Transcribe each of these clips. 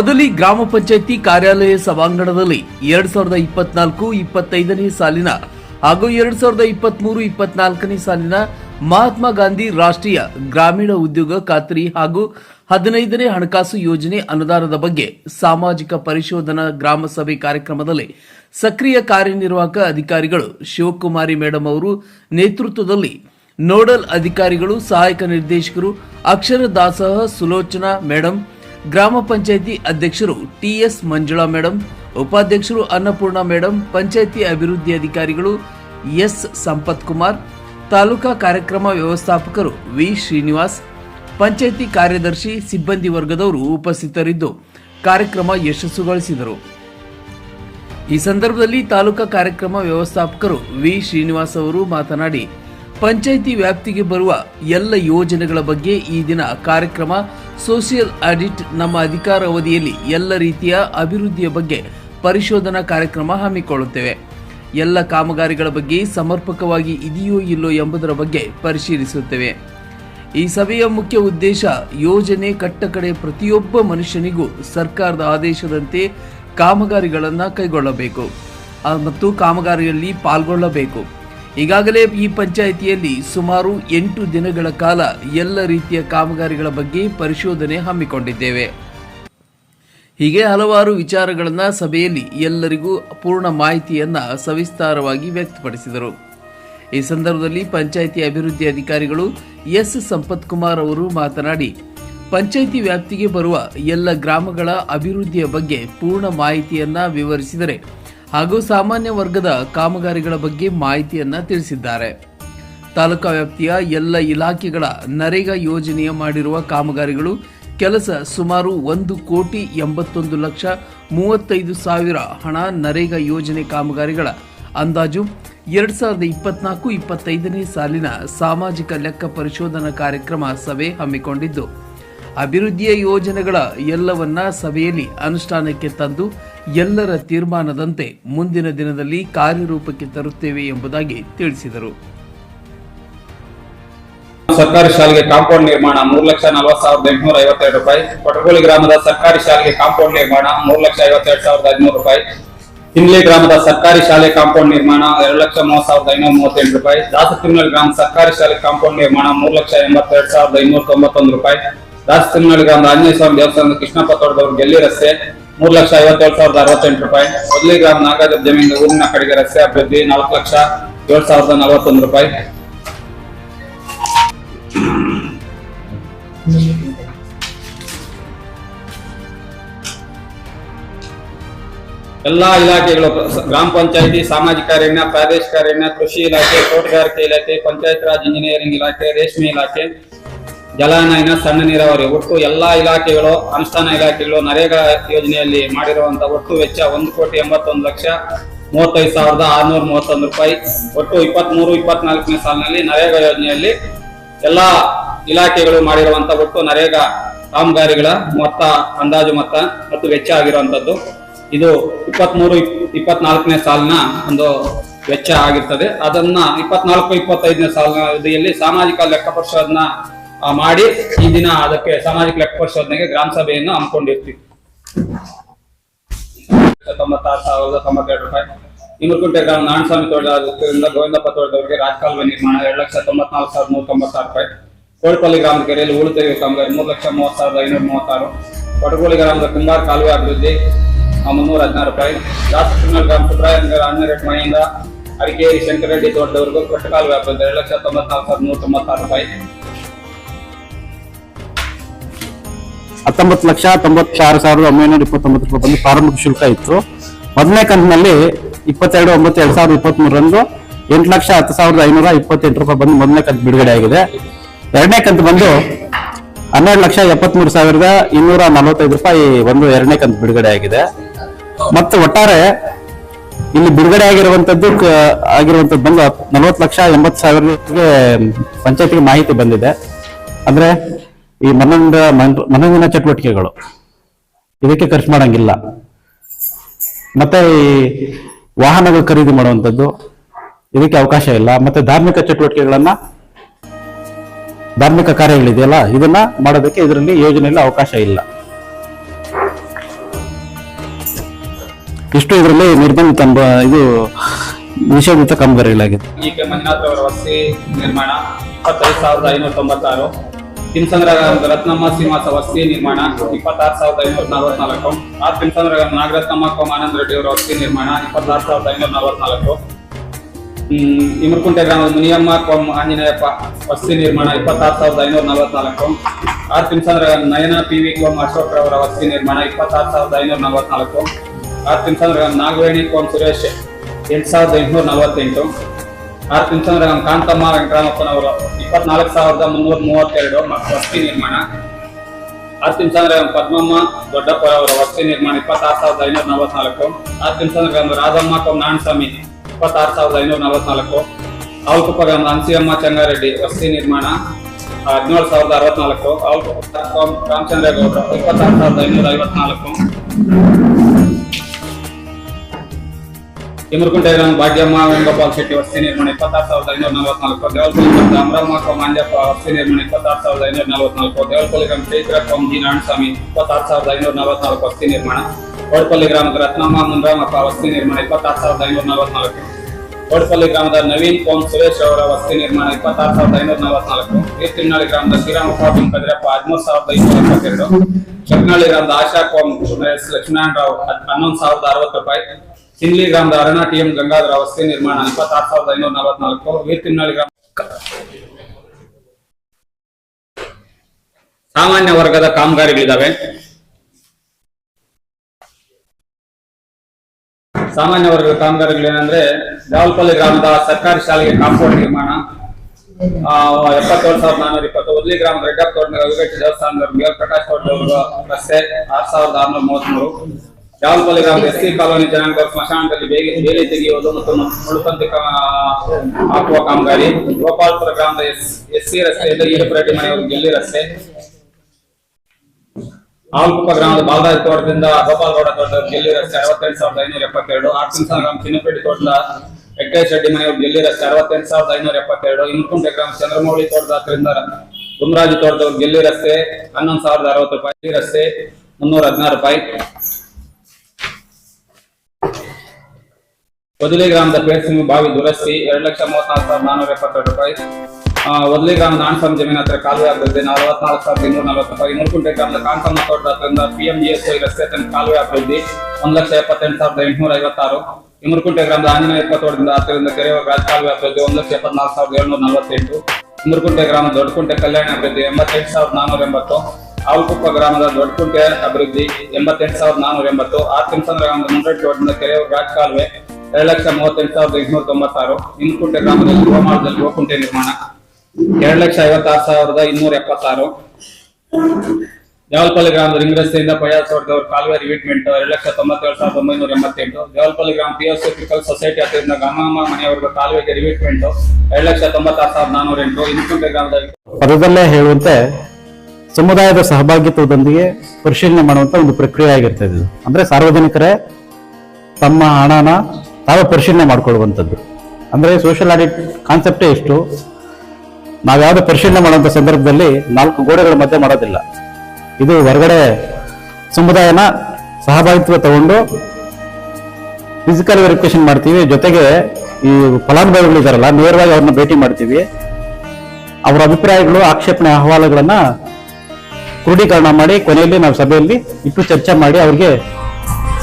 ಮೊದಲಿ ಗ್ರಾಮ ಪಂಚಾಯಿತಿ ಕಾರ್ಯಾಲಯ ಸಭಾಂಗಣದಲ್ಲಿ ಎರಡ್ ಸಾವಿರದ ಇಪ್ಪತ್ನಾಲ್ಕು ಇಪ್ಪತ್ತೈದನೇ ಸಾಲಿನ ಹಾಗೂ ಎರಡ್ ಸಾವಿರದ ಇಪ್ಪತ್ಮೂರು ಇಪ್ಪತ್ನಾಲ್ಕನೇ ಸಾಲಿನ ಮಹಾತ್ಮ ಗಾಂಧಿ ರಾಷ್ಟ್ರೀಯ ಗ್ರಾಮೀಣ ಉದ್ಯೋಗ ಖಾತ್ರಿ ಹಾಗೂ ಹದಿನೈದನೇ ಹಣಕಾಸು ಯೋಜನೆ ಅನುದಾನದ ಬಗ್ಗೆ ಸಾಮಾಜಿಕ ಪರಿಶೋಧನಾ ಗ್ರಾಮ ಸಭೆ ಕಾರ್ಯಕ್ರಮದಲ್ಲಿ ಸಕ್ರಿಯ ಕಾರ್ಯನಿರ್ವಾಹಕ ಅಧಿಕಾರಿಗಳು ಶಿವಕುಮಾರಿ ಮೇಡಮ್ ಅವರು ನೇತೃತ್ವದಲ್ಲಿ ನೋಡಲ್ ಅಧಿಕಾರಿಗಳು, ಸಹಾಯಕ ನಿರ್ದೇಶಕರು ಅಕ್ಷರ ದಾಸಹ ಸುಲೋಚನಾ ಮೇಡಮ್ ಗ್ರಾಮ ಪಂಚಾಯಿತಿ ಅಧ್ಯಕ್ಷರು ಟಿಎಸ್ ಮಂಜುಳಾ ಮೇಡಮ್ ಉಪಾಧ್ಯಕ್ಷರು ಅನ್ನಪೂರ್ಣ ಮೇಡಮ್ ಪಂಚಾಯಿತಿ ಅಭಿವೃದ್ಧಿ ಅಧಿಕಾರಿಗಳು ಎಸ್ ಸಂಪತ್ ಕುಮಾರ್, ತಾಲೂಕಾ ಕಾರ್ಯಕ್ರಮ ವ್ಯವಸ್ಥಾಪಕರು ವಿ ಶ್ರೀನಿವಾಸ್, ಪಂಚಾಯಿತಿ ಕಾರ್ಯದರ್ಶಿ ಸಿಬ್ಬಂದಿ ವರ್ಗದವರು ಉಪಸ್ಥಿತರಿದ್ದು ಕಾರ್ಯಕ್ರಮ ಯಶಸ್ಸುಗೊಳಿಸಿದರು. ಈ ಸಂದರ್ಭದಲ್ಲಿ ತಾಲೂಕಾ ಕಾರ್ಯಕ್ರಮ ವ್ಯವಸ್ಥಾಪಕರು ವಿ ಶ್ರೀನಿವಾಸ್ ಅವರು ಮಾತನಾಡಿ, ಪಂಚಾಯಿತಿ ವ್ಯಾಪ್ತಿಗೆ ಬರುವ ಎಲ್ಲ ಯೋಜನೆಗಳ ಬಗ್ಗೆ ಈ ದಿನ ಕಾರ್ಯಕ್ರಮ ಸೋಷಿಯಲ್ ಆಡಿಟ್ ನಮ್ಮ ಅಧಿಕಾರ ಅವಧಿಯಲ್ಲಿ ಎಲ್ಲ ರೀತಿಯ ಅಭಿವೃದ್ಧಿಯ ಬಗ್ಗೆ ಪರಿಶೋಧನಾ ಕಾರ್ಯಕ್ರಮ ಹಮ್ಮಿಕೊಳ್ಳುತ್ತೇವೆ. ಎಲ್ಲ ಕಾಮಗಾರಿಗಳ ಬಗ್ಗೆ ಸಮರ್ಪಕವಾಗಿ ಇದೆಯೋ ಇಲ್ಲೋ ಎಂಬುದರ ಬಗ್ಗೆ ಪರಿಶೀಲಿಸುತ್ತೇವೆ. ಈ ಸಭೆಯ ಮುಖ್ಯ ಉದ್ದೇಶ ಯೋಜನೆ ಕಟ್ಟಕಡೆ ಪ್ರತಿಯೊಬ್ಬ ಮನುಷ್ಯನಿಗೂ ಸರ್ಕಾರದ ಆದೇಶದಂತೆ ಕಾಮಗಾರಿಗಳನ್ನು ಕೈಗೊಳ್ಳಬೇಕು. ಮತ್ತು ಕಾಮಗಾರಿಯಲ್ಲಿ ಪಾಲ್ಗೊಳ್ಳಬೇಕು. ಈಗಾಗಲೇ ಈ ಪಂಚಾಯಿತಿಯಲ್ಲಿ ಸುಮಾರು ಎಂಟು ದಿನಗಳ ಕಾಲ ಎಲ್ಲ ರೀತಿಯ ಕಾಮಗಾರಿಗಳ ಬಗ್ಗೆ ಪರಿಶೋಧನೆ ಹಮ್ಮಿಕೊಂಡಿದ್ದೇವೆ. ಹೀಗೆ ಹಲವಾರು ವಿಚಾರಗಳನ್ನು ಸಭೆಯಲ್ಲಿ ಎಲ್ಲರಿಗೂ ಪೂರ್ಣ ಮಾಹಿತಿಯನ್ನು ಸವಿಸ್ತಾರವಾಗಿ ವ್ಯಕ್ತಪಡಿಸಿದರು. ಈ ಸಂದರ್ಭದಲ್ಲಿ ಪಂಚಾಯಿತಿ ಅಭಿವೃದ್ಧಿ ಅಧಿಕಾರಿಗಳು ಎಸ್. ಸಂಪತ್ ಕುಮಾರ್ ಅವರು ಮಾತನಾಡಿ, ಪಂಚಾಯಿತಿ ವ್ಯಾಪ್ತಿಗೆ ಬರುವ ಎಲ್ಲ ಗ್ರಾಮಗಳ ಅಭಿವೃದ್ಧಿಯ ಬಗ್ಗೆ ಪೂರ್ಣ ಮಾಹಿತಿಯನ್ನ ವಿವರಿಸಿದರೆ ಹಾಗೂ ಸಾಮಾನ್ಯ ವರ್ಗದ ಕಾಮಗಾರಿಗಳ ಬಗ್ಗೆ ಮಾಹಿತಿಯನ್ನ ತಿಳಿಸಿದ್ದಾರೆ. ತಾಲೂಕಾ ವ್ಯಾಪ್ತಿಯ ಎಲ್ಲ ಇಲಾಖೆಗಳ ನರೇಗಾ ಯೋಜನೆಯ ಮಾಡಿರುವ ಕಾಮಗಾರಿಗಳು ಕೆಲಸ ಸುಮಾರು ಒಂದು ಕೋಟಿ ಎಂಬತ್ತೊಂದು ಲಕ್ಷ ಮೂವತ್ತೈದು ಸಾವಿರ ಹಣ ನರೇಗಾ ಯೋಜನೆ ಕಾಮಗಾರಿಗಳ ಅಂದಾಜು ಎರಡ್ ಸಾವಿರದ ಇಪ್ಪತ್ನಾಲ್ಕು ಇಪ್ಪತ್ತೈದನೇ ಸಾಲಿನ ಸಾಮಾಜಿಕ ಲೆಕ್ಕ ಪರಿಶೋಧನಾ ಕಾರ್ಯಕ್ರಮ ಸಭೆ ಹಮ್ಮಿಕೊಂಡಿದ್ದು. ಅಭಿವೃದ್ಧಿಯ ಯೋಜನೆಗಳ ಎಲ್ಲವನ್ನ ಸಭೆಯಲ್ಲಿ ಅನುಷ್ಠಾನಕ್ಕೆ ತಂದು ಎಲ್ಲರ ತೀರ್ಮಾನದಂತೆ ಮುಂದಿನ ದಿನದಲ್ಲಿ ಕಾರ್ಯರೂಪಕ್ಕೆ ತರುತ್ತೇವೆ ಎಂಬುದಾಗಿ ತಿಳಿಸಿದರು. ಸರ್ಕಾರಿ ಶಾಲೆಗೆ ಕಾಂಪೌಂಡ್ ನಿರ್ಮಾಣ ಮೂರು ಲಕ್ಷ ನಲವತ್ತು ಸಾವಿರದ ಎಂಟುನೂರ ಐವತ್ತೆರಡು ರೂಪಾಯಿ. ಪಟಗೋಳಿ ಗ್ರಾಮದ ಸರ್ಕಾರಿ ಶಾಲೆಗೆ ಕಾಂಪೌಂಡ್ ನಿರ್ಮಾಣ ಮೂರು ಲಕ್ಷ ಐವತ್ತೆರಡು ಸಾವಿರದ ಐನೂರು ರೂಪಾಯಿ. ತಿನ್ಲಿ ಗ್ರಾಮದ ಸರ್ಕಾರಿ ಶಾಲೆ ಕಾಂಪೌಂಡ್ ನಿರ್ಮಾಣ ಎರಡು ಲಕ್ಷ ಮೂವತ್ತು ಸಾವಿರದ ಐನೂರ ಮೂವತ್ತೆಂಟು ರೂಪಾಯಿ. ದಾಸತಿಮ್ಮನಹಳ್ಳಿ ಗ್ರಾಮ ಸರ್ಕಾರಿ ಶಾಲೆ ಕಾಂಪೌಂಡ್ ನಿರ್ಮಾಣ ಮೂರು ಲಕ್ಷ ಎಂಬತ್ತೆರಡು ಸಾವಿರದ ಐನೂರ ತೊಂಬತ್ತೊಂದು ರೂಪಾಯಿ. ದಾಸತಿಮ್ಮನಹಳ್ಳಿ ಗ್ರಾಮದ ಆಂಜನೇಯ ಸ್ವಾಮಿ ದೇವಸ್ಥಾನದ ಕೃಷ್ಣಪ್ಪ ತೋಟದವರು ಗೆಲ್ಲಿ ರಸ್ತೆ. ಮೂರು ಲಕ್ಷ ಐವತ್ತೇಳು ಸಾವಿರದ ಅರವತ್ತೆಂಟು ರೂಪಾಯಿ. ಮೊದಲಿ ಗ್ರಾಮ ನಾಗರಾಜ ಜಮೀನು ಊರಿನ ಕಡೆಗೆ ರಸ್ತೆ ಅಭಿವೃದ್ಧಿ ನಾಲ್ಕು ಲಕ್ಷ ಏಳು ಸಾವಿರದ ನಲವತ್ತೊಂದು ರೂಪಾಯಿ. ಎಲ್ಲಾ ಇಲಾಖೆಗಳು, ಗ್ರಾಮ ಪಂಚಾಯತಿ, ಸಾಮಾಜಿಕ ಅರಣ್ಯ, ಪ್ರಾದೇಶಿಕ ಅರಣ್ಯ, ಕೃಷಿ ಇಲಾಖೆ, ತೋಟಗಾರಿಕೆ ಇಲಾಖೆ, ಪಂಚಾಯತ್ ರಾಜ್, ಇಂಜಿನಿಯರಿಂಗ್ ಇಲಾಖೆ, ರೇಷ್ಮೆ ಇಲಾಖೆ ಜಲಾನಯನ ಸಣ್ಣ ನೀರಾವರಿ ಒಟ್ಟು ಎಲ್ಲಾ ಇಲಾಖೆಗಳು ಅನುಷ್ಠಾನ ಇಲಾಖೆಗಳು ನರೇಗಾ ಯೋಜನೆಯಲ್ಲಿ ಮಾಡಿರುವಂತಹ ಒಟ್ಟು ವೆಚ್ಚ ಒಂದು ಕೋಟಿ ಎಂಬತ್ತೊಂದು ಲಕ್ಷ ಮೂವತ್ತೈದು ಸಾವಿರದ ಆರ್ನೂರ ಮೂವತ್ತೊಂದು ರೂಪಾಯಿ. ಒಟ್ಟು ಇಪ್ಪತ್ಮೂರು ಇಪ್ಪತ್ನಾಲ್ಕನೇ ಸಾಲಿನಲ್ಲಿ ನರೇಗಾ ಯೋಜನೆಯಲ್ಲಿ ಎಲ್ಲಾ ಇಲಾಖೆಗಳು ಮಾಡಿರುವಂತಹ ಒಟ್ಟು ನರೇಗಾ ಕಾಮಗಾರಿಗಳ ಮೊತ್ತ ಅಂದಾಜು ಮೊತ್ತ ಮತ್ತು ವೆಚ್ಚ ಆಗಿರುವಂತದ್ದು. ಇದು ಇಪ್ಪತ್ಮೂರು ಇಪ್ಪತ್ನಾಲ್ಕನೇ ಸಾಲಿನ ಒಂದು ವೆಚ್ಚ ಆಗಿರ್ತದೆ. ಅದನ್ನ ಇಪ್ಪತ್ನಾಲ್ಕು ಇಪ್ಪತ್ತೈದನೇ ಸಾಲಿನ ಅವಧಿಯಲ್ಲಿ ಸಾಮಾಜಿಕ ಲೆಕ್ಕ ಪರಿಶೋಧನಾ ಆ, ಮಾಡಿ ಈ ದಿನ ಅದಕ್ಕೆ ಸಾಮಾಜಿಕ ಲೆಕ್ಕ ಪರಿಶೋಧನೆಗೆ ಗ್ರಾಮ ಸಭೆಯನ್ನು ಹಮ್ಮಿಕೊಂಡಿರ್ತೀವಿ. ತೊಂಬತ್ತಾರು ಸಾವಿರದ ತೊಂಬತ್ತೆರಡು ರೂಪಾಯಿ. ಇಮರ್ಕುಂಟೆ ಗ್ರಾಮ ನಾಣಸ್ವಾಮಿ ತೋಟದಿಂದ ಗೋವಿಂದಪ್ಪ ತೋಟದವರಿಗೆ ರಾಜಕಾಲುವೆ ನಿರ್ಮಾಣ ಎರಡು ಲಕ್ಷ ತೊಂಬತ್ನಾಲ್ಕು ಸಾವಿರದ ನೂರ ತೊಂಬತ್ತಾರು ರೂಪಾಯಿ. ಕೋಳಿಪಲ್ಲಿ ಗ್ರಾಮದ ಕೆರೆಯಲ್ಲಿ ಹೂಳು ತೆಗೆಯುವ ಕಾಮಗಾರಿ ಮೂರು ಲಕ್ಷ ಮೂವತ್ತು ಸಾವಿರದ ಐನೂರ ಮೂವತ್ತಾರು. ಕೊಡಗೋಳಿ ಗ್ರಾಮದ ಕುಂಬಾರ್ ಕಾಲುವೆ ಅಭಿವೃದ್ಧಿ ಮುನ್ನೂರ ಹದಿನಾರು ರೂಪಾಯಿ. ದಾಸಕೃಷ್ಣ ಗ್ರಾಮ ಸುಬ್ರಾಯನಗರ ಹನ್ನೆರಡು ಮನೆಯಿಂದ ಅಡಿಕೇರಿ ಶಂಕರರೆಡ್ಡಿ ತೋಟದವರೆಗೂ ಕೊಟ್ಟ ಕಾಲುವೆ ಅಭಿವೃದ್ಧಿ ಎರಡು ಲಕ್ಷ ತೊಂಬತ್ನಾಲ್ಕು ಸಾವಿರದ ನೂರ ತೊಂಬತ್ತಾರು ರೂಪಾಯಿ. ಹತ್ತೊಂಬತ್ತು ಲಕ್ಷ, ತೊಂಬತ್ತಾರು ಸಾವಿರದ ಒಂಬೈನೂರ ಇಪ್ಪತ್ತೊಂಬತ್ತು ರೂಪಾಯಿ ಬಂದು ಪ್ರಾರಂಭಿಕ ಶುಲ್ಕ ಇತ್ತು. ಮೊದಲನೇ ಕಂತಿನಲ್ಲಿ ಇಪ್ಪತ್ತೆರಡು ಒಂಬತ್ತು ಎರಡು ಸಾವಿರದ ಇಪ್ಪತ್ತ್ ಮೂರರಂದು ಎಂಟು ಲಕ್ಷ ಹತ್ತು ಸಾವಿರದ ಐನೂರ ಇಪ್ಪತ್ತೆಂಟು ರೂಪಾಯಿ ಬಂದು ಮೊದಲನೇ ಕಂತು ಬಿಡುಗಡೆ ಆಗಿದೆ. ಎರಡನೇ ಕಂತು ಬಂದು ಹನ್ನೆರಡು ಲಕ್ಷ ಎಪ್ಪತ್ಮೂರು ಸಾವಿರದ ಇನ್ನೂರ ನಲವತ್ತೈದು ರೂಪಾಯಿ ಒಂದು ಎರಡನೇ ಕಂತು ಬಿಡುಗಡೆ ಆಗಿದೆ. ಮತ್ತು ಒಟ್ಟಾರೆ ಇಲ್ಲಿ ಬಿಡುಗಡೆ ಆಗಿರುವಂತದ್ದು ಆಗಿರುವಂತದ್ದು ಬಂದು ನಲವತ್ತು ಲಕ್ಷ ಎಂಬತ್ತು ಸಾವಿರಕ್ಕೆ ಪಂಚಾಯತಿಗೆ ಮಾಹಿತಿ ಬಂದಿದೆ. ಅಂದ್ರೆ ಈ ಮನಂದ ಮನ- ಮನೋರಂಜನಾ ಚಟುವಟಿಕೆಗಳು. ಇದಕ್ಕೆ ಖರ್ಚು ಮಾಡಂಗಿಲ್ಲ. ಮತ್ತೆ ಈ ವಾಹನಗಳು ಖರೀದಿ ಮಾಡುವಂಥದ್ದು, ಇದಕ್ಕೆ ಅವಕಾಶ ಇಲ್ಲ. ಮತ್ತೆ ಧಾರ್ಮಿಕ ಚಟುವಟಿಕೆಗಳನ್ನ, ಧಾರ್ಮಿಕ ಕಾರ್ಯಗಳಿದೆಯಲ್ಲ, ಇದನ್ನ ಮಾಡೋದಕ್ಕೆ ಇದರಲ್ಲಿ ಯೋಜನೆಯಲ್ಲಿ ಅವಕಾಶ ಇಲ್ಲ. ಇಷ್ಟು ಇದರಲ್ಲಿ ನಿರ್ಬಂಧ ತಂಬ ಇದು ನಿಷೇಧಿತ ಕಾಮಗಾರಿಗಳಾಗಿದೆ ನಿರ್ಮಾಣ, ಇಪ್ಪತ್ತೈದು ಸಾವಿರದ ಐನೂರ ತೊಂಬತ್ತಾರು. ತಿಮ್ಸಂದ್ರ ರತ್ನಮ್ಮ ಶ್ರೀನಿವಾಸ ವಸತಿ ನಿರ್ಮಾಣ, ಇಪ್ಪತ್ತಾರು ಸಾವಿರದ ಐನೂರ ನಲವತ್ನಾಲ್ಕು ಆರ್ ತಿಮ್ಸಂದ್ರ ನಾಗರತ್ನಮ್ಮ ಕೋಮಾನಂದ ರೆಡ್ಡಿ ಅವರ ವಸ್ತಿ ನಿರ್ಮಾಣ, ಇಪ್ಪತ್ತಾರು ಸಾವಿರದ ಐನೂರ ನಲವತ್ನಾಲ್ಕು ಇಮರ್ಕುಂಟೆ ಗ್ರಾಮದ ಮುನಿಯಮ್ಮ ಕೋಮ್ ಆಂಜನೇಯಪ್ಪ ವಸ್ತಿ ನಿರ್ಮಾಣ, ಇಪ್ಪತ್ತಾರು ಸಾವಿರದ ಐನೂರ ನಲವತ್ನಾಲ್ಕು R Thimsandra Nayana P V Kom Ashok ರವರ ವಸತಿ ನಿರ್ಮಾಣ, ಇಪ್ಪತ್ತಾರು ಸಾವಿರದ ಐನೂರ ನಲವತ್ನಾಲ್ಕು ಆರ್ ತಿಮ್ಸಂದ್ರ ನಾಗವೇಣಿ ಕೋಮ್ ಸುರೇಶ್, ಎಂಟು ಸಾವಿರದ ಎಂಟುನೂರ ನಲವತ್ತೆಂಟು ಆರ್ ತಿಮ್ಸಂದ್ರ ಕಾಂತಮ್ಮ ವೆಂಕಟರಾಮಪ್ಪನವರು ಇಪ್ಪತ್ನಾಲ್ಕು ಸಾವಿರದ ಮುನ್ನೂರ ಮೂವತ್ತೆರಡು ವಸ್ತಿ ನಿರ್ಮಾಣ. ಆರ್ ತಿಮ್ಸಂದ್ರ ಪದ್ಮಮ್ಮ ದೊಡ್ಡಪ್ಪರವರ ವಸತಿ ನಿರ್ಮಾಣ ಇಪ್ಪತ್ತಾರು ಸಾವಿರದ ಐನೂರ ನಲವತ್ನಾಲ್ಕು. ಆರ್ ಪಿಂಚಂದ್ರ ಗ್ರಾಮದ ರಾಜಮ್ಮ ಕೋಮ್ ನಾರಾಯಣಸ್ವಾಮಿ ಇಪ್ಪತ್ತಾರು ಸಾವಿರದ ಐನೂರ ನಲವತ್ನಾಲ್ಕು. ಅವಲ್ಕುಪ್ಪ ಗ್ರಾಮದ ಹಂಸಿಯಮ್ಮ ಚಂಗಾರೆಡ್ಡಿ ವಸತಿ ನಿರ್ಮಾಣ ಹದಿನೇಳು ಸಾವಿರದ ಅರವತ್ನಾಲ್ಕು. ಅವಲ್ಕುಪ್ಪ ರಾಮಚಂದ್ರ ರಾಮಚಂದ್ರೇಗೌಡರು ಇಪ್ಪತ್ತಾರು ಸಾವಿರದ ಐನೂರ ಐವತ್ನಾಲ್ಕು. ಇಮರ್ಕುಂಟೆ ಗ್ರಾಮ ಭಾಗ್ಯಮ್ಮ ವೇಣುಗೋಪಾಲ್ ಶೆಟ್ಟಿ ವಸತಿ ನಿರ್ಮಾಣ ಇಪ್ಪತ್ತಾರು ಸಾವಿರದ ಐನೂರ ನಲವತ್ನಾಲ್ಕು ದೇವಲ್ಪಲ್ಲಿ ಗ್ರಾಮದ ಅಮರಮ್ಮ ಮಾಂಜಪ್ಪ ವಸತಿ ನಿರ್ಮಾಣ ಇಪ್ಪತ್ತಾರು ಸಾವಿರದ ಐನೂರ ನಲವತ್ನಾಲ್ಕು ದೇವಲ್ಪಲ್ಲಿ ಗ್ರಾಮ ಚೈತ್ರಪ್ಪ ನಾರಾಯಣಸ್ವಾಮಿ ಇಪ್ಪತ್ತಾರು ಸಾವಿರದ ಐನೂರ ನಲವತ್ನಾಲ್ಕು ವಸತಿ ನಿರ್ಮಾಣ. ಕೋಡ್ಪಲ್ಲಿ ಗ್ರಾಮದ ರತ್ನಮ್ಮ ಮುಂದ್ರಾಮಪ್ಪ ವಸತಿ ನಿರ್ಮಾಣ ಇಪ್ಪತ್ತಾರು ಸಾವಿರದ ಐನೂರ ನಲವತ್ನಾಲ್ಕು. ಕೋಡ್ಪಲ್ಲಿ ಗ್ರಾಮದ ನವೀನ್ ಕೋಮ್ ಸುರೇಶ್ ಅವರ ವಸತಿ ನಿರ್ಮಾಣ ಇಪ್ಪತ್ತಾರು ಸಾವಿರದ ಐನೂರ ನಲವತ್ನಾಲ್ಕು. ತೀರ್ಥಿನಹಳ್ಳಿ ಗ್ರಾಮದ ಶ್ರೀರಾಮಪ್ಪ ಬಿಂಕದ್ರಪ್ಪ ಕದಿರಪ್ಪ ಹದಿಮೂರು ಸಾವಿರದ ಐನೂರ ಎಪ್ಪತ್ತೆರಡು. ಚಕ್ನಹಳ್ಳಿ ಗ್ರಾಮದ ಆಶಾ ಕೋಮ್ ಲಕ್ಷ್ಮೀನಾರಾಯಣ ರಾವ್ ಹನ್ನೊಂದು ಸಾವಿರದ ಅರವತ್ತು ರೂಪಾಯಿ. ಸಿಂಗ್ಲಿ ಗ್ರಾಮದ ಅರಣಾ ಟಿಎಂ ಗಂಗಾಧರ ವಸತಿ ನಿರ್ಮಾಣ, ಇಪ್ಪತ್ತಾರು ಸಾವಿರದ ಐನೂರ ನಲವತ್ನಾಲ್ಕು ವೀರ್ತಿನಹಳ್ಳಿ ಗ್ರಾಮ. ಸಾಮಾನ್ಯ ವರ್ಗದ ಕಾಮಗಾರಿಗಳಿದಾವೆ. ಸಾಮಾನ್ಯ ವರ್ಗದ ಕಾಮಗಾರಿಗಳೇನಂದ್ರೆ, ದಾವಲ್ಪಲ್ಲಿ ಗ್ರಾಮದ ಸರ್ಕಾರಿ ಶಾಲೆಗೆ ಕಾಂಪೌಂಡ್ ನಿರ್ಮಾಣ. ಎಪ್ಪತ್ತೇಳು ಸಾವಿರದ ನಾನೂರ ಇಪ್ಪತ್ತು ಉದ್ಲಿ ಗ್ರಾಮದ ರೆಡ್ಡಪ್ಪ ತೋಟದ ವಿವೇಕ ದೇವಸ್ಥಾನದ ಮೇಲ್ ಪ್ರಕಾಶ್ ಅವರ ರಸ್ತೆ, ಆರ್ ಸಾವಿರದ ಆರುನೂರ ಮೂವತ್ಮೂರು. ಜಾವಲ್ಪಲ್ಲಿ ಗ್ರಾಮದ ಎಸ್ ಸಿ ಕಾಲೋನಿ ಜನಾಂಗ ಸ್ಮಶಾನದಲ್ಲಿ ಬೇಗ ಬೇಲಿ ತೆಗೆಯುವುದು ಮತ್ತು ಮುಳುಪಂತಿ ಹಾಕುವ ಕಾಮಗಾರಿ. ಗೋಪಾಲ್ಪುರ ಗ್ರಾಮದ ಎಸ್ ಎಸ್ ಸಿ ರಸ್ತೆಯಿಂದ ಈರಪರೆಡ್ಡಿ ಮನೆಯವರು ಗೆಲ್ಲಿ ರಸ್ತೆ. ಆಲ್ಕುಪ್ಪ ಗ್ರಾಮದ ಬಾಲದಾರಿ ತೋಟದಿಂದ ಗೋಪಾಲ್ಗೌಡ ತೋಟದ ಗೆಲ್ಲಿ ರಸ್ತೆ ಅರವತ್ತೆಂಟು ಸಾವಿರದ ಐನೂರ ಎಪ್ಪತ್ತೆರಡು. ಆರ್ಸಿಂಗ್ ಗ್ರಾಮ ಚಿನ್ನಪೇಟೆ ತೋಟದ ವೆಂಕಟೇಶ್ ರೆಡ್ಡಿ ಮನೆಯವರು ಗೆಲ್ಲಿ ರಸ್ತೆ ಅರವತ್ತೆಂಟು ಸಾವಿರದ ಐನೂರ ಎಪ್ಪತ್ತೆರಡು. ಇನ್ಕುಂಟೆ ಗ್ರಾಮ ಚಂದ್ರಮೌಳಿ ತೋಟದ ಹತ್ತರಿಂದ ಗುಮರಾಜು ತೋಟದ ಗೆಲ್ಲಿ ರಸ್ತೆ. ಹನ್ನೊಂದು ಸಾವಿರದ ಅರವತ್ತು ರೂಪಾಯಿ ರಸ್ತೆ. ಮುನ್ನೂರ ಹದಿನಾರು ರೂಪಾಯಿ. ವದಲಿ ಗ್ರಾಮದ ಪೇರ್ಸಿಂಗ್ ಬಾವಿ ದುರಸ್ತಿ ಎರಡು ಲಕ್ಷ ಮೂವತ್ನಾಲ್ಕು ಸಾವಿರದ ನಾನೂರ ಎಪ್ಪತ್ತೆರಡು ರೂಪಾಯಿ. ವದಲಿ ಗ್ರಾಮದ ನಾನ್ಸಮ್ ಜಮೀನ್ ಹತ್ರ ಕಾಲುವೆ ಅಭಿವೃದ್ಧಿ ನಲವತ್ನಾಲ್ಕು ಸಾವಿರದ ಇನ್ನೂರ ನಲವತ್ತು ರೂಪಾಯಿ ಮುರುಕುಂಟೆ ಗ್ರಾಮದ ಕಾಂತಮ್ಮ ತೋಟದ ಹತ್ರದಿಂದ P M G S Y ರಸ್ತೆ ತನಕ ಕಾಲುವೆ ಅಭಿವೃದ್ಧಿ ಒಂದು ಲಕ್ಷ ಎಪ್ಪತ್ತೆಂಟು ಸಾವಿರದ ಎಂಟುನೂರ ಐವತ್ತಾರು. ಇಮರ್ಕುಂಟೆ ಗ್ರಾಮದ ಆಂಜನೇಯ ತೋಟದಿಂದ ಹತ್ತರಿಂದ ಕೆರೆಯ ರಾಜ ಕಾಲುವೆ ಅಭಿವೃದ್ಧಿ ಒಂದು ಲಕ್ಷ ಎಪ್ಪತ್ನಾಲ್ಕು ಸಾವಿರದ ಏಳ್ನೂರ ನಲವತ್ತೆಂಟು. ಇಮರ್ಕುಂಟೆ ಗ್ರಾಮದ ದೊಡ್ಡಕುಂಟೆ ಕಲ್ಯಾಣ ಅಭಿವೃದ್ಧಿ ಎಂಬತ್ತೆಂಟು ಸಾವಿರದ ನಾನೂರ ಎಂಬತ್ತು. ಆಲ್ಕುಪ್ಪ ಗ್ರಾಮದ ದೊಡ್ಡಕುಂಟೆ ಅಭಿವೃದ್ಧಿ ಎಂಬತ್ತೆಂಟು ಸಾವಿರದ ನಾನೂರ ಎಂಬತ್ತು. ಆರ್ತಿಂಸಂದ್ರ ಗ್ರಾಮದ ಮುಂಡಟ್ಟಿ ತೋಟದಿಂದ ಕೆರೆಯುವ ರಾಜ ಕಾಲುವೆ ಎರಡು ಲಕ್ಷ ಮೂವತ್ತೆಂಟು ಸಾವಿರದ ಎಂಟುನೂರ ತೊಂಬತ್ತಾರು. ಇನ್ಕುಂಟೆ ಗ್ರಾಮದಲ್ಲಿ ಗೋಮಾಳದಲ್ಲಿ ಗೋಕುಂಟೆ ನಿರ್ಮಾಣ. ಎರಡು ಲಕ್ಷ ಐವತ್ತಾರು ಸಾವಿರದ ಇನ್ನೂರ ಎಪ್ಪತ್ತಾರು. ದೇವಲ್ಪಲ್ಲಿ ಗ್ರಾಮದ ರಿಂಗ್ ರಸ್ತೆಯಿಂದ ಪಯಾಸ್ ತೋಟದವರು ಕಾಲುವೆ ರಿವಿಟ್ಮೆಂಟ್ ಎರಡು ಲಕ್ಷ ತೊಂಬತ್ತೇಳು ಸಾವಿರದ ಒಂಬೈನೂರ ಎಂಬತ್ತೆಂಟು. ದೇವಲ್ಪಲ್ಲಿ ಗ್ರಾಮ ಪಿ ಎಸ್ ಪಿಕಲ್ ಸೊಸೈಟಿ ಹತ್ತಿರದಿಂದ ಗಮಾಮ ಮನೆಯವರೆಗೂ ಕಾಲುವೆಗೆ ರಿವಿಟ್ಮೆಂಟ್ ಎರಡು ಲಕ್ಷ ತೊಂಬತ್ತಾರು ಸಾವಿರದ ನಾನೂರ ಎಂಟು. ಇನ್ಕುಂಟೆ ಗ್ರಾಮದಲ್ಲಿ ಪದದಲ್ಲೇ ಹೇಳುವಂತೆ ಸಮುದಾಯದ ಸಹಭಾಗಿತ್ವದೊಂದಿಗೆ ಪರಿಶೀಲನೆ ಮಾಡುವಂತ ಒಂದು ಪ್ರಕ್ರಿಯೆ ಆಗಿರ್ತದೆ ಅಂದ್ರೆ ಸಾರ್ವಜನಿಕರೇ ತಮ್ಮ ಹಣನ ತಾವೇ ಪರಿಶೀಲನೆ ಮಾಡ್ಕೊಳ್ಳುವಂಥದ್ದು? ಅಂದ್ರೆ ಸೋಷಿಯಲ್ ಆಡಿಟ್ ಕಾನ್ಸೆಪ್ಟೇ ಇಷ್ಟು. ನಾವ್ಯಾವುದೇ ಪರಿಶೀಲನೆ ಮಾಡುವಂಥ ಸಂದರ್ಭದಲ್ಲಿ ನಾಲ್ಕು ಗೋಡೆಗಳ ಮಧ್ಯೆ ಮಾಡೋದಿಲ್ಲ. ಇದು ಹೊರಗಡೆ ಸಮುದಾಯನ ಸಹಭಾಗಿತ್ವ ತಗೊಂಡು ಫಿಸಿಕಲ್ ವೆರಿಫಿಕೇಶನ್ ಮಾಡ್ತೀವಿ. ಜೊತೆಗೆ ಈ ಫಲಾನುಭವಿಗಳಿದಾರಲ್ಲ ನೇರವಾಗಿ ಅವ್ರನ್ನ ಭೇಟಿ ಮಾಡ್ತೀವಿ. ಅವರ ಅಭಿಪ್ರಾಯಗಳು, ಆಕ್ಷೇಪಣೆ, ಅಹವಾಲುಗಳನ್ನು ಕ್ರೋಢೀಕರಣ ಮಾಡಿ ಕೊನೆಯಲ್ಲಿ ನಾವು ಸಭೆಯಲ್ಲಿ ಇಟ್ಟು ಚರ್ಚೆ ಮಾಡಿ ಅವ್ರಿಗೆ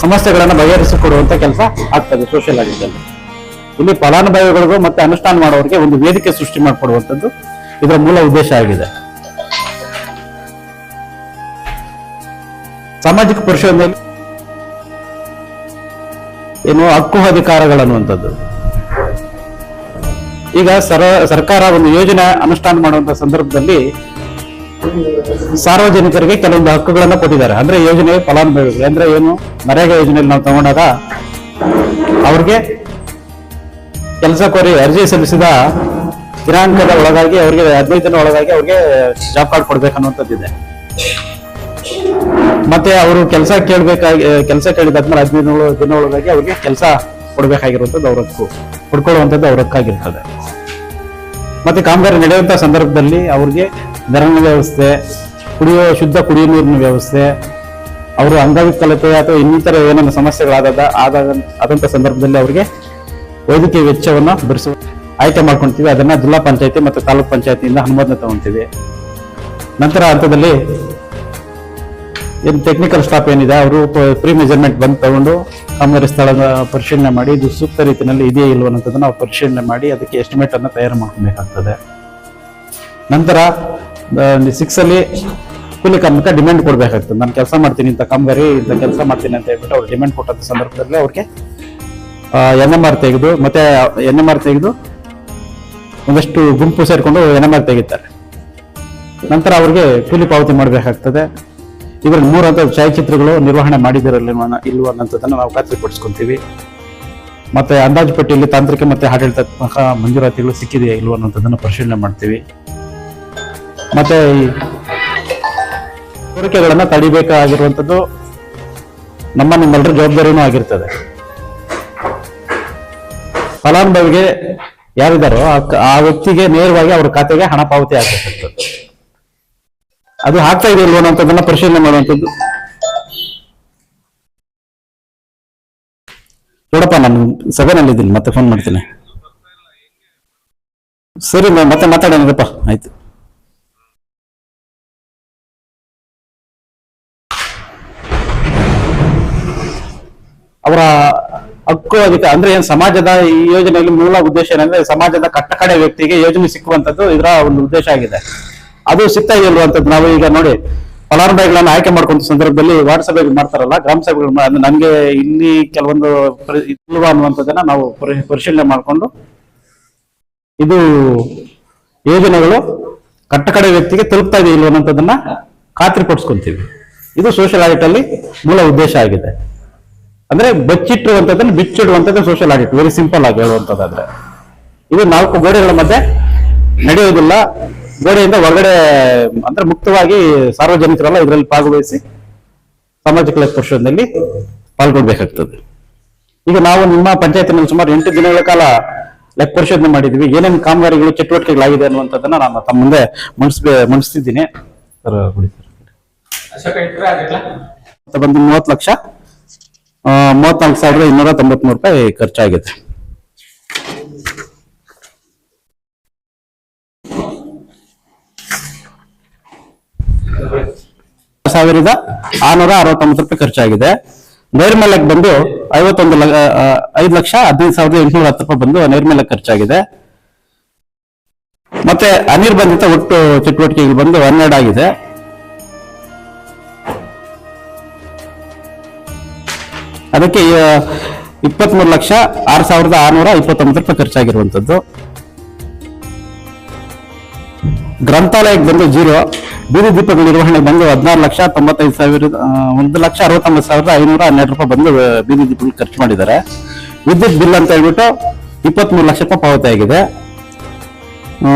ಸಮಸ್ಯೆಗಳನ್ನ ಬಗೆಹರಿಸಿಕೊಡುವಂತ ಕೆಲಸ ಆಗ್ತದೆ ಸೋಷಿಯಲ್ ಆಡಿಟಲ್ಲಿ ಇಲ್ಲಿ ಫಲಾನುಭವಿಗಳಿಗೂ ಮತ್ತೆ ಅನುಷ್ಠಾನ ಮಾಡೋರಿಗೆ ಒಂದು ವೇದಿಕೆ ಸೃಷ್ಟಿ ಮಾಡಿಕೊಡುವಂಥದ್ದು ಇದರ ಮೂಲ ಉದ್ದೇಶ ಆಗಿದೆ. ಸಾಮಾಜಿಕ ಪರಿಶೋಧನೆಯಲ್ಲಿ ಏನು ಹಕ್ಕು ಅಧಿಕಾರಗಳು ಅನ್ನುವಂಥದ್ದು. ಈಗ ಸರ ಸರ್ಕಾರ ಒಂದು ಯೋಜನೆ ಅನುಷ್ಠಾನ ಮಾಡುವಂತ ಸಂದರ್ಭದಲ್ಲಿ ಸಾರ್ವಜನಿಕರಿಗೆ ಕೆಲವೊಂದು ಹಕ್ಕುಗಳನ್ನ ಕೊಟ್ಟಿದ್ದಾರೆ. ಅಂದ್ರೆ ಯೋಜನೆ ಫಲಾನುಭವಿಗಳು ಅಂದ್ರೆ ಏನು? ನರೇಗಾ ಯೋಜನೆಯಲ್ಲಿ ನಾವು ತಗೊಂಡಾಗ ಅವ್ರಿಗೆ ಕೆಲಸ ಕೋರಿ, ಅರ್ಜಿ ಸಲ್ಲಿಸಿದ ದಿನಾಂಕದ ಒಳಗಾಗಿ ಅವ್ರಿಗೆ ಹದಿನೈದು ದಿನ ಒಳಗಾಗಿ ಅವ್ರಿಗೆ ಜಾಬ್ ಕಾರ್ಡ್ ಕೊಡ್ಬೇಕನ್ನುವಂಥದ್ದಿದೆ. ಮತ್ತೆ ಅವರು ಕೆಲಸ ಕೇಳಬೇಕಾಗಿ, ಕೆಲಸ ಕೇಳಿದಾದ್ಮೇಲೆ ಹದಿನೈದು ದಿನ ಒಳಗಾಗಿ ಅವ್ರಿಗೆ ಕೆಲಸ ಕೊಡ್ಬೇಕಾಗಿರುವಂಥದ್ದು ಅವ್ರ ಹಕ್ಕು. ಕೊಡ್ಕೊಳ್ಳುವಂಥದ್ದು ಅವ್ರ ಹಕ್ಕಾಗಿರ್ತದೆ. ಮತ್ತೆ ಕಾಮಗಾರಿ ನಡೆಯುವಂತ ಸಂದರ್ಭದಲ್ಲಿ ಅವ್ರಿಗೆ ಧರಣ ವ್ಯವಸ್ಥೆ, ಕುಡಿಯುವ ಶುದ್ಧ ಕುಡಿಯುವ ನೀರಿನ ವ್ಯವಸ್ಥೆ, ಅವರು ಅಂಗವಿಕಲತೆ ಅಥವಾ ಇನ್ನಿತರ ಏನೇನು ಸಮಸ್ಯೆಗಳಾದ ಆದಾಗ ಆದಂಥ ಸಂದರ್ಭದಲ್ಲಿ ಅವರಿಗೆ ವೈದ್ಯಕೀಯ ವೆಚ್ಚವನ್ನು ಭರಿಸುವ ಆಯ್ಕೆ ಮಾಡ್ಕೊಳ್ತೀವಿ ಅದನ್ನು ಜಿಲ್ಲಾ ಪಂಚಾಯತಿ ಮತ್ತು ತಾಲೂಕು ಪಂಚಾಯತಿಯಿಂದ ಅನುಮೋದನೆ ತಗೊಂತೀವಿ. ನಂತರ ಹಂತದಲ್ಲಿ ಏನು ಟೆಕ್ನಿಕಲ್ ಸ್ಟಾಫ್ ಏನಿದೆ, ಅವರು ಪ್ರೀ ಮೆಜರ್ಮೆಂಟ್ ಬಂದು ತಗೊಂಡು ಕಾಮಗಾರಿ ಸ್ಥಳದ ಪರಿಶೀಲನೆ ಮಾಡಿ, ಇದು ಸೂಕ್ತ ರೀತಿಯಲ್ಲಿ ಇದೆಯೇ ಇಲ್ವೋ ನಾವು ಪರಿಶೀಲನೆ ಮಾಡಿ, ಅದಕ್ಕೆ ಎಸ್ಟಿಮೇಟನ್ನು ತಯಾರು ಮಾಡಬೇಕಾಗ್ತದೆ ನಂತರ ಸಿಕ್ಸ್ ಅಲ್ಲಿ ಕೂಲಿ ಕಾರ್ಮಿಕ ಡಿಮ್ಯಾಂಡ್ ಕೊಡ್ಬೇಕಾಗ್ತದೆ. ನಾನು ಕೆಲಸ ಮಾಡ್ತೀನಿ ಇಂಥ ಕಾಮಗಾರಿ ಇಂಥ ಕೆಲಸ ಮಾಡ್ತೀನಿ ಅಂತ ಹೇಳ್ಬಿಟ್ಟು ಅವ್ರು ಡಿಮ್ಯಾಂಡ್ ಕೊಟ್ಟಂತ ಸಂದರ್ಭದಲ್ಲಿ ಅವ್ರಿಗೆ ಎನ್ ಎಂ ಆರ್ ತೆಗೆದು, ಮತ್ತೆ ಎನ್ ಎಂ ಆರ್ ತೆಗೆದು ಒಂದಷ್ಟು ಗುಂಪು ಸೇರಿಕೊಂಡು ಎನ್ ಎಂ ಆರ್ ತೆಗಿತಾರೆ. ನಂತರ ಅವ್ರಿಗೆ ಕೂಲಿ ಪಾವತಿ ಮಾಡಬೇಕಾಗ್ತದೆ. ಇದರಲ್ಲಿ ಮೂರು ಹಂತದ ಛಾಯಾಚಿತ್ರಗಳು ನಿರ್ವಹಣೆ ಮಾಡಿದಿರಲ್ಲ ಇಲ್ವ ಅನ್ನೋಂಥದ್ದನ್ನು ನಾವು ಖಾತ್ರಿಪಡಿಸ್ಕೊಂತೀವಿ ಮತ್ತೆ ಅಂದಾಜು ಪಟ್ಟಿಯಲ್ಲಿ ತಾಂತ್ರಿಕ ಮತ್ತೆ ಆಡಳಿತಾತ್ಮಕ ಮಂಜೂರಾತಿಗಳು ಸಿಕ್ಕಿದೆಯಾ ಇಲ್ವ ಅನ್ನೋದನ್ನ ಪರಿಶೀಲನೆ ಮಾಡ್ತೀವಿ. ಮತ್ತೆ ಈ ಕೋರಿಕೆಗಳನ್ನ ತಡಿಬೇಕಾಗಿರುವಂತದ್ದು ನಮ್ಮ ನಿಮ್ಮೆಲ್ಲರ ಜವಾಬ್ದಾರಿನೂ ಆಗಿರ್ತದೆ. ಫಲಾನುಭವಿಗೆ ಯಾರಿದ್ದಾರೋ ಆ ವ್ಯಕ್ತಿಗೆ ನೇರವಾಗಿ ಅವರ ಖಾತೆಗೆ ಹಣ ಪಾವತಿ ಆಗಿರ್ತದೆ ಅದು ಆಗ್ತಾ ಇದೆ ಇಲ್ವೋ ಪರಿಶೀಲನೆ ಮಾಡುವಂಥದ್ದು. ನೋಡಪ್ಪ, ನಾನು ಸಭೆನಲ್ಲಿದ್ದೀನಿ ಮತ್ತೆ ಫೋನ್ ಮಾಡ್ತೀನಿ. ಸರಿ ಮತ್ತೆ ಮಾತಾಡೋಣಪ್ಪ ಆಯ್ತು. ಅವರ ಹಕ್ಕು ಅದಕ್ಕೆ ಅಂದ್ರೆ ಏನ್ ಸಮಾಜದ ಈ ಯೋಜನೆಯಲ್ಲಿ ಮೂಲ ಉದ್ದೇಶ ಏನಂದ್ರೆ ಸಮಾಜದ ಕಟ್ಟಕಡೆ ವ್ಯಕ್ತಿಗೆ ಯೋಜನೆ ಸಿಕ್ಕುವಂತದ್ದು ಇದರ ಒಂದು ಉದ್ದೇಶ ಆಗಿದೆ. ಅದು ಸಿಗ್ತಾ ಇದೆಯಲ್ವ ಅಂತದ್ದು ನಾವು ಈಗ ನೋಡಿ ಫಲಾನುಭವಿಗಳನ್ನ ಆಯ್ಕೆ ಮಾಡ್ಕೊಂತ ಸಂದರ್ಭದಲ್ಲಿ ವಾರ್ಡ್ ಸಭೆಗಳು ಮಾಡ್ತಾರಲ್ಲ, ಗ್ರಾಮ ಸಭೆಗಳು ನನ್ಗೆ ಇಲ್ಲಿ ಕೆಲವೊಂದು ಇಲ್ವ ಅನ್ನುವಂಥದ್ದನ್ನ ನಾವು ಪರಿ- ಪರಿಶೀಲನೆ ಮಾಡಿಕೊಂಡು ಇದು ಯೋಜನೆಗಳು ಕಟ್ಟಕಡೆ ವ್ಯಕ್ತಿಗೆ ತಲುಪ್ತಾ ಇದೆ ಇಲ್ವ ಖಾತ್ರಿಪಡಿಸ್ಕೊಂತೀವಿ ಇದು ಸೋಷಿಯಲ್ ಆಡಿಟ್ ಅಲ್ಲಿ ಮೂಲ ಉದ್ದೇಶ ಆಗಿದೆ. ಅಂದ್ರೆ ಬಚ್ಚಿಟ್ಟಿರುವಂತದ್ದನ್ನು ಬಿಚ್ಚಿಡುವಂತದ್ದು ಸೋಷಿಯಲ್ ಆಡಿಟ್ ವೆರಿ ಸಿಂಪಲ್ ಆಗಿ ಹೇಳುವಂತದ್ದಾದ್ರೆ ಇದು ನಾಲ್ಕು ಗೋಡೆಗಳ ಮಧ್ಯೆ ನಡೆಯುವುದಿಲ್ಲ. ಗೋಡೆಯಿಂದ ಹೊರಗಡೆ ಅಂದ್ರೆ ಮುಕ್ತವಾಗಿ ಸಾರ್ವಜನಿಕರೆಲ್ಲ ಇದರಲ್ಲಿ ಭಾಗವಹಿಸಿ ಸಾಮಾಜಿಕ ಲೆಕ್ಕ ಪರಿಶೋಧನೆಯಲ್ಲಿ ಪಾಲ್ಗೊಳ್ಬೇಕಾಗ್ತದೆ. ಈಗ ನಾವು ನಿಮ್ಮ ಪಂಚಾಯತಿನಲ್ಲಿ ಸುಮಾರು ಎಂಟು ದಿನಗಳ ಕಾಲ ಲೆಕ್ಕ ಪರಿಶೋಧನೆ ಮಾಡಿದ್ವಿ ಏನೇನು ಕಾಮಗಾರಿಗಳು ಚಟುವಟಿಕೆಗಳಾಗಿದೆ ಅನ್ನುವಂಥದ್ದನ್ನ ನಾನು ತಮ್ಮ ಮುಂದೆ ಮನಸ್ಬೇ ಮನಸ್ತಿದ್ದೀನಿ. ಮತ್ತೆ ಬಂದು ಮೂವತ್ತು ಲಕ್ಷ. ಮೂವತ್ನಾಲ್ಕು ಸಾವಿರದ ಇನ್ನೂರ ತೊಂಬತ್ಮೂರು ರೂಪಾಯಿ ಖರ್ಚಾಗಿದೆ ಸಾವಿರದ ಆರ್ನೂರ ಅರವತ್ತೊಂಬತ್ತು ರೂಪಾಯಿ ಖರ್ಚಾಗಿದೆ. ನೈರ್ಮಲ್ಯಕ್ಕೆ ಬಂದು ಐವತ್ತೊಂದು ಐದು ಲಕ್ಷ ಹದಿನೈದು ಸಾವಿರದ ಎಂಟುನೂರ ಹತ್ತು ರೂಪಾಯಿ ಬಂದು ನೈರ್ಮಲ್ಯಕ್ಕೆ ಖರ್ಚಾಗಿದೆ. ಮತ್ತೆ ಅನಿರ್ಬಂಧಿತ ಒಟ್ಟು ಚಟುವಟಿಕೆಗಳು ಬಂದು ಹನ್ನೆರಡು ಆಗಿದೆ. ಅದಕ್ಕೆ ಇಪ್ಪತ್ಮೂರು ಲಕ್ಷ ಆರು ಸಾವಿರದ ಆರ್ನೂರ ಇಪ್ಪತ್ತೊಂಬತ್ತು ರೂಪಾಯಿ ಖರ್ಚಾಗಿರುವಂತದ್ದು ಗ್ರಂಥಾಲಯಕ್ಕೆ ಬಂದು ಜೀರೋ. ಬೀದಿ ದೀಪಗಳ ನಿರ್ವಹಣೆಗೆ ಬಂದು ಹದಿನಾರು ಲಕ್ಷ ತೊಂಬತ್ತೈದು ಸಾವಿರದ ಒಂದು ಲಕ್ಷ ಅರವತ್ತೊಂಬತ್ತು ಸಾವಿರದ ಐನೂರ ಹನ್ನೆರಡು ರೂಪಾಯಿ ಬಂದು ಬೀದಿ ದೀಪಗಳು ಖರ್ಚು ಮಾಡಿದ್ದಾರೆ. ವಿದ್ಯುತ್ ಬಿಲ್ ಅಂತ ಹೇಳ್ಬಿಟ್ಟು ಇಪ್ಪತ್ಮೂರು ಲಕ್ಷ ರೂಪಾಯಿ ಪಾವತಿ ಆಗಿದೆ ಆ,